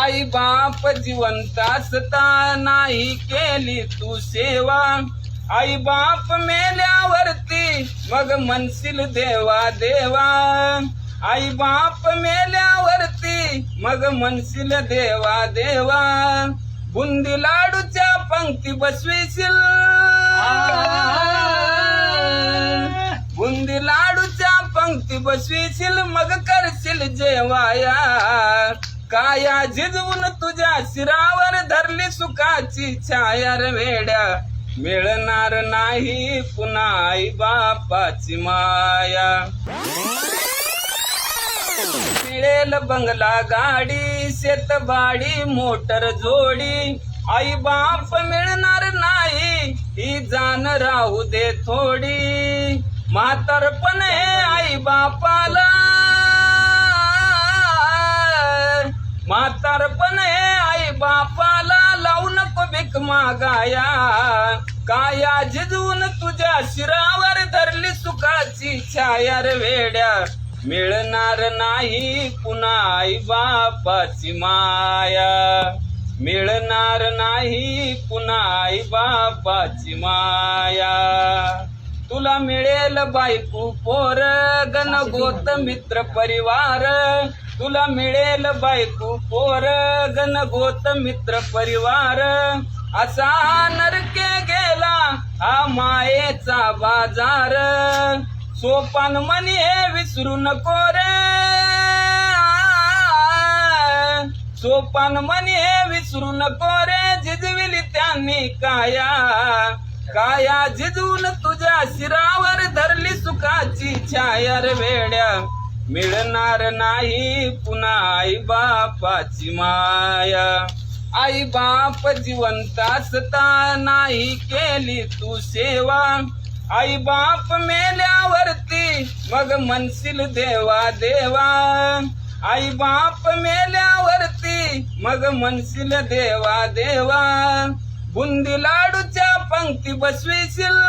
आई बाप जिवंत असता नाही केली तू सेवा. आई बाप मेल्यावरती मग म्हणशील देवा देवा. आई बाप मेल्यावरती मग म्हणशील देवा देवा. बुंदी लाडूच्या पंक्ती बसवीशील. बुंदी लाडूच्या पंक्ती बसवीशील मग करशील जेवाया. काया झिजवून तुझ्या शिरावर धरली सुखाची छाया वेड्या. मिळणार नाही पुन्हा आई बापाची माया. मिळेल बंगला गाडी शेतबाडी मोटर जोडी. आई बाप मिळणार नाही ही जाण राहू दे थोडी. म्हातारपण हे आई बापाला. मागाया. काया झिजवून तुझ्या शिरावर धरली सुखाची छाया वेड्या. मिळणार नाही पुन्हा आई बापाची माया. मिळणार नाही पुन्हा आई बापाची माया. तुला मिळेल बायको पोर गण गोत मित्र परिवार. तुला मिळेल बायको पोर गण गोत मित्र परिवार. असा नरके गेला हा मायेचा बाजार. सोपान म्हणी हे विसरू नको रे. सोपान म्हणी हे विसरू नको रे. झिजविली त्यांनी काया. काया झिजून तुझ्या शिरावर धरली सुखाची छाया रे वेड्या. मिळणार नाही पुन्हा आई बापाची माया. आई बाप जिवंत नाही केली तू सेवा. आई बाप मेल्यावरती मग म्हणशील देवा देवा. आई बाप मेल्यावरती मग म्हणशील देवा देवा. बुंदी लाडूच्या पंक्ती बसवीशील.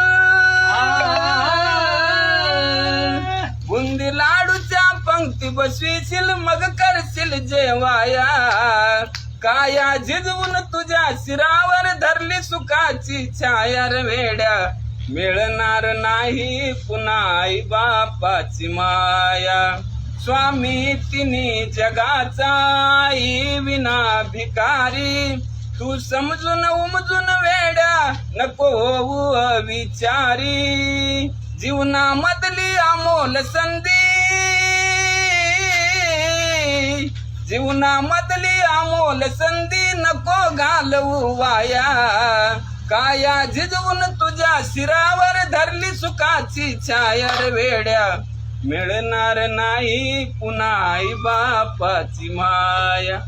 बुंदी लाडूच्या पंक्ती बसवीशील मग करशील जेवाया. काया झिजवून तुझ्या शिरावर धरली सुखाची छाया रे वेड्या. मिळणार नाही पुन्हा आई बापाची माया. स्वामी तिने जगाचा आई विना भिकारी तू समजून उमजून वेड्या नको होऊ विचारी जीवनामधली अमोल संधी. जीवनामधली अमोल संधी नको घालवू वाया. काया झिजवून तुझ्या शिरावर धरली सुखाची छायर वेड्या. मिळणार नाही पुन्हा आई बापाची माया.